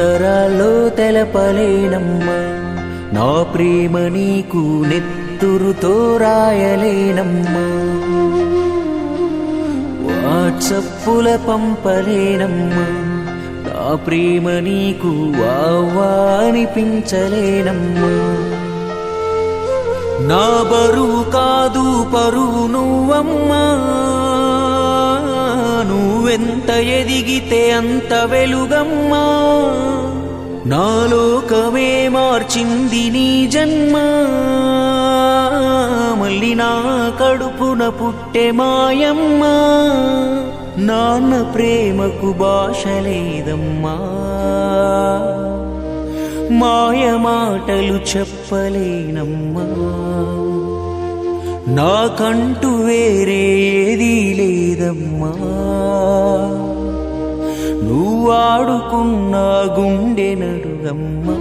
చెప్పలేనమ్మా నా ప్రేమ నీకు నెత్తురుతో రాయలేనమ్మా. వాట్సప్పుల పంపలేనమ్మా. నా ప్రేమ నీకు వావా అనిపించలేనమ్మా. నా బరువు కాదు పరువు నువ్వమ్మా. నువ్వెంత ఎదిగితే అంత వెలుగమ్మా. నాలోకమే మార్చింది నీ జన్మ. మళ్ళీ నా కడుపున పుట్టె మాయమ్మా. నాన్న ప్రేమకు భాష లేదమ్మా. మాయ మాటలు చెప్పలేనమ్మా. నాకంటూ వేరే లేదమ్మా. నువ్వు ఆడుకున్న గుండె నడుగమ్మా